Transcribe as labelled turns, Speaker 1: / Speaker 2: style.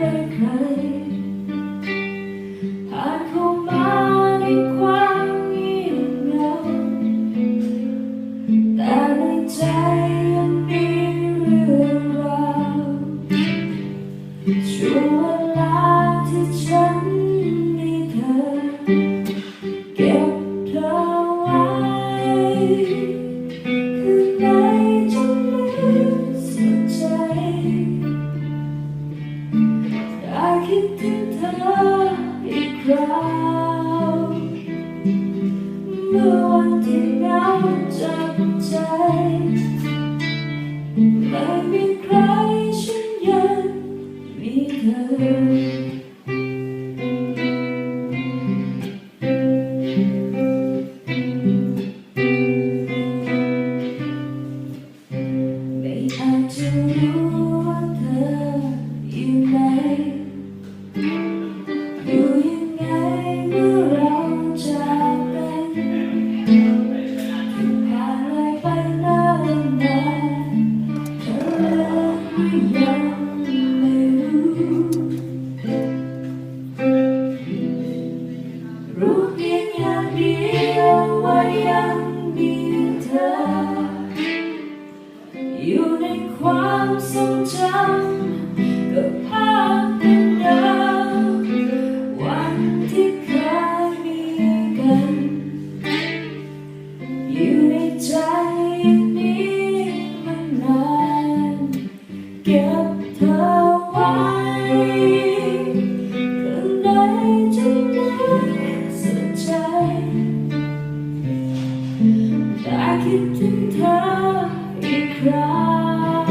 Speaker 1: they cry. คิดถึงเธออีกคราวเมื่อวันที่เงาจากใจ เดียวว่ายังมีเธอ อยู่ในความทรงจำกับภาพเป็นดาววันที่เคยมีกัน อยู่ในใจนี้มันนานเก็บเธอไว้ข้างใน คิดถึงเธออีกครั้ง